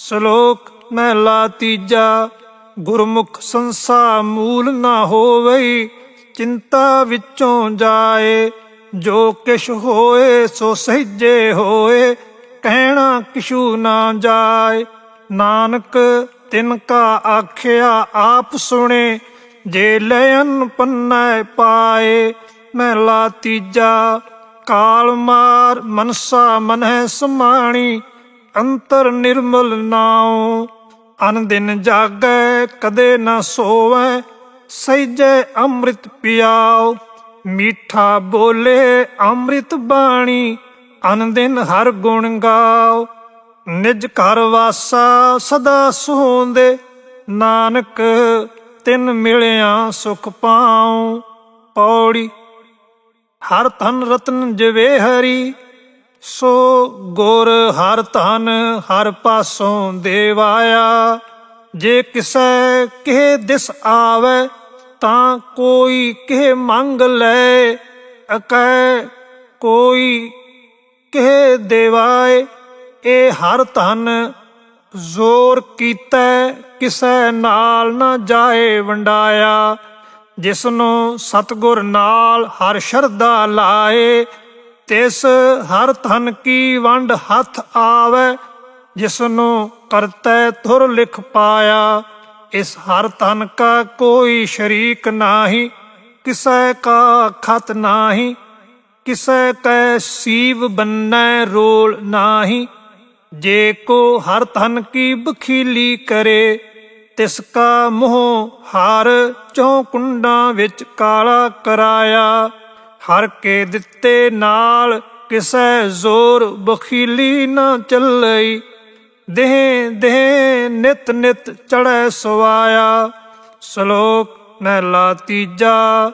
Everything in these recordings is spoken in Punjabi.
ਸ਼ਲੋਕ ਮਹਿਲਾ ਤੀਜਾ, ਗੁਰਮੁਖ ਸੰਸਾ ਮੂਲ ਨਾ ਹੋਵੇ ਚਿੰਤਾ ਵਿੱਚੋਂ ਜਾਏ, ਜੋ ਕਿਛ ਹੋਏ ਸੋ ਸਹਿਜੇ ਹੋਏ, ਕਹਿਣਾ ਕਿਛੂ ਨਾ ਜਾਏ। ਨਾਨਕ ਤਿਨ ਕਾ ਆਖਿਆ ਆਪ ਸੁਣੇ, ਜੇ ਲੈਨ ਪੰਨੈ ਪਾਏ। ਮਹਿਲਾ ਤੀਜਾ, ਕਾਲ ਮਾਰ ਮਨਸਾ ਮਨਹਿ ਸਮਾਣੀ ਅੰਤਰ ਨਿਰਮਲ ਨਾਉ, ਅਨ ਦਿਨ ਜਾਗੈ, ਕਦੇ ਨਾ ਸੋਵੈ ਸਹਿਜੈ ਅੰਮ੍ਰਿਤ ਪਿਆਉ। ਮੀਠਾ ਬੋਲੇ ਅੰਮ੍ਰਿਤ ਬਾਣੀ, ਅਨ ਦਿਨ ਹਰ ਗੁਣ ਗਾਓ ਨਿਜ ਘਰ ਵਾਸਾ ਸਦਾ ਸੋਂਦੇ, ਨਾਨਕ ਤਿਨ ਮਿਲਿਆ ਸੁਖ ਪਾਉ। ਪੌੜੀ, ਹਰ ਧਨ ਰਤਨ ਜਵੇ ਹਰੀ ਸੋ ਗੁਰ ਹਰ ਧਨ ਹਰ ਪਾਸੋਂ ਦੇਵਾਇਆ। ਜੇ ਕਿਸੈ ਕਿਹ ਦਿਸ ਆਵੇ, ਤਾਂ ਕੋਈ ਕਿਹ ਮੰਗ ਲੈ। ਅਕੈ ਕੋਈ ਕਿਹ ਦੇਵਾਏ, ਇਹ ਹਰ ਧਨ ਜ਼ੋਰ ਕੀਤਾ, ਕਿਸੈ ਨਾਲ ਨਾ ਜਾਏ ਵੰਡਾਇਆ। ਜਿਸਨੂੰ ਸਤਗੁਰ ਨਾਲ ਹਰ ਸ਼ਰਧਾ ਲਾਏ ਤਿਸ ਹਰ ਧਨ ਕੀ ਵੰਡ ਹੱਥ ਆਵੇ, ਜਿਸਨੂੰ ਕਰਤੈ ਥੁਰ ਲਿਖ ਪਾਇਆ। ਇਸ ਹਰ ਧਨ ਕਾ ਕੋਈ ਸ਼ਰੀਕ ਨਾਹੀ, ਕਿਸੈ ਕਾ ਖਤ ਨਾਹੀ, ਕਿਸੈ ਕੈ ਸੀਵ ਬੰਨੈ ਰੋਲ ਨਾਹੀ। ਜੇ ਕੋ ਹਰ ਧਨ ਕੀ ਬਖੀਲੀ ਕਰੇ, ਤਿਸ ਕਾ ਮੋਹ ਹਰ ਚੌ ਕੁੰਡਾਂ ਵਿੱਚ ਕਾਲਾ ਕਰਾਇਆ। ਹਰ ਕੇ ਦਿੱਤੇ ਨਾਲ, ਕਿਸੈ ਜ਼ੋਰ ਬਖੀਲੀ ਨਾ ਚੱਲਈ। ਦੇਹ ਦੇਹ ਨਿਤ ਨਿਤ ਚੜੈ ਸਵਾਇਆ, ਸ਼ਲੋਕ ਮਹਿਲਾ ਤੀਜਾ,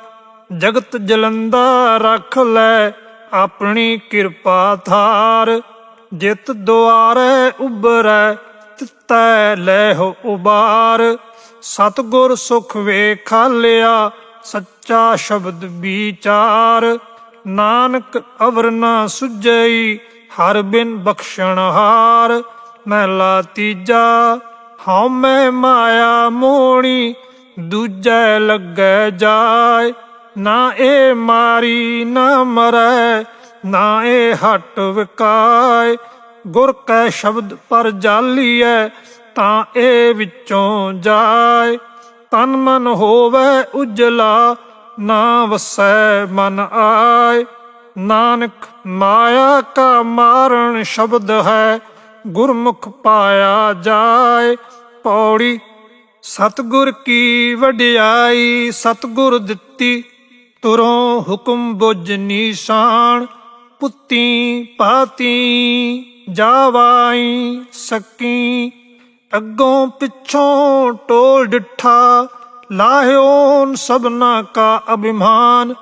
ਜਗਤ ਜਲੰਦਾ ਰੱਖ ਲੈ ਆਪਣੀ ਕਿਰਪਾ ਥਾਰ ਜਿਤ ਦੁਆਰੇ ਉਬਰੈ ਤਿਤੈ ਲੈ ਹੋ ਉਬਾਰ। ਸਤਗੁਰ ਸੁਖ ਵੇਖਾ ਲਿਆ ਸੱਚਾ ਸ਼ਬਦ ਵਿਚਾਰ, ਨਾਨਕ ਅਵਰ ਨਾ ਸੁਝਈ, ਹਰ ਬਿਨ ਬਖਸ਼ਣ ਹਾਰ। ਮਹਿਲਾ ਤੀਜਾ, ਹਉ ਮੈਂ ਮਾਇਆ ਮੋਣੀ, ਦੂਜੈ ਲੱਗੈ ਜਾਏ। ਨਾ ਏ ਮਾਰੀ ਨਾ ਮਰੈ, ਨਾ ਏ ਹਟ ਵਿਕਾਏ। ਗੁਰ ਕੈ ਸ਼ਬਦ ਪਰ ਜਾਲੀਐ, ਤਾਂ ਇਹ ਵਿੱਚੋਂ ਜਾਏ। ਤਨ ਮਨ ਹੋਵੇ ਉਜਲਾ, ਨਾ ਵਸੈ ਮਨ ਆਏ। ਨਾਨਕ ਮਾਇਆ ਕਾ ਮਾਰਨ ਸ਼ਬਦ ਹੈ, ਗੁਰਮੁਖ ਪਾਇਆ ਜਾਏ। ਪੌੜੀ, ਸਤਗੁਰ ਕੀ ਵਡਿਆਈ, ਸਤਗੁਰ ਦਿੱਤੀ ਤੁਰੋਂ ਹੁਕਮ ਬੁਝ ਨਿਸ਼ਾਨ। ਪੁੱਤੀ ਪਾਤੀ, ਜਾਵਾਈ ਸਕੀ। ਅੱਗੋਂ ਪਿੱਛੋਂ ਟੋਲ ਡਿੱਠਾ ਲਾਹਿਓਨ ਸਭਨਾ ਕਾ ਅਭਿਮਾਨ।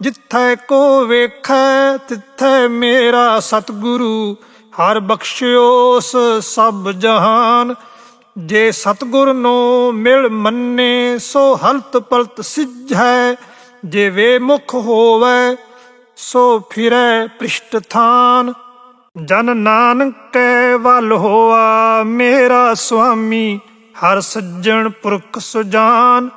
ਜਿੱਥੈ ਕੋ ਵੇਖੈ, ਤਿੱਥੈ ਮੇਰਾ ਸਤਿਗੁਰੂ, ਹਰ ਬਖਸ਼ਿਓਸ ਸਭ ਜਹਾਨ। ਜੇ ਸਤਿਗੁਰ ਨੂੰ ਮਿਲ ਮੰਨੇ, ਸੋ ਹਲਤ ਪਲਤ ਸਿਝੈ ਜੇ ਵੇ ਮੁਖ ਹੋਵੇ, ਸੋ ਫਿਰੈ ਪ੍ਰਿਸ਼ਟ ਥਾਨ। ਜਨ ਨਾਨਕ ਕੈ ਵੱਲ ਹੋਆ ਮੇਰਾ ਸੁਆਮੀ, ਹਰ ਸੱਜਣ ਪੁਰਖ ਸੁਜਾਨ।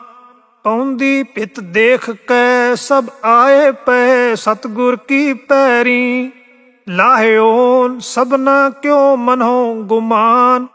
ਪੌਂਦੀ ਪਿਤ ਦੇਖ ਕੈ ਸਭ ਆਏ ਪਏ, ਸਤਗੁਰ ਕੀ ਪੈਰੀ। ਲਾਹਿਓਨ ਸਭਨਾ ਕਿਉ ਮਨੋ ਗੁਮਾਨ?